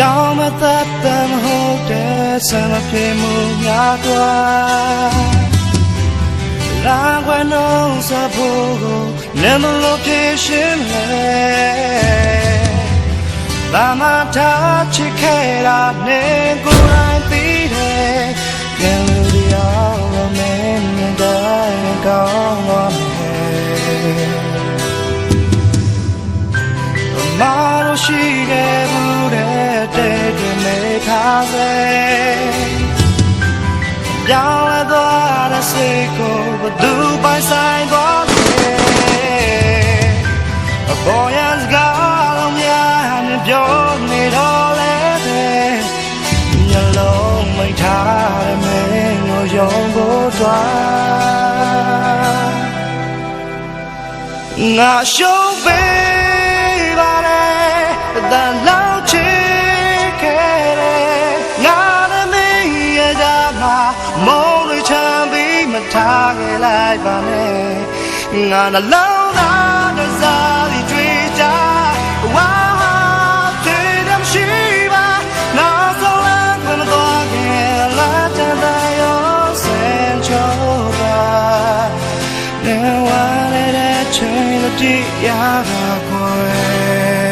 ကြောင့်မသက်တမ်းဟုတ်တဲ့ဆံမပြေမှုများတွာလာကွယ်လုံးစဖို့ကိုလည်းမလို့ပြေရှင်းလေလာမထားချစ်ခဲ့တာနဲ့ကိုယ်တိုင်သိတယ်ကဲလူဒီအောင်မင်းနဲ့တိုင်းကောင်းပါမယ်မာလို့ရှိခဲ့ဘူးတဲ့တဲ့တွေမေထား စေပြောင်းလဲသွားတဲ့စိတ်ကိုဘယ်သူပိုင်ဆိုင်သွားလဲအပေါ်ရစကားလုံးများနဲ့ပြောနေတော့လဲတဲ့မျက်လုံးမိတ်ထားတဲ့မင်းကိုယုံဖို့သွားငါရှုံးပေးပါလေတန် မှာမုန်းလို့ချမ်းပြီးမထားခဲ့လိုက်ပါနဲ့ငါနှလုံးသားတစ်စားဒီတွေ့ကြဝါတဲ့တယ်ရှိပါနာဆုံးလမ်းခွင့်မသွားခင်လာတဲ့ရောစင်ချိုးပါနေဝါရတဲ့ချိန်တည်းရတာကို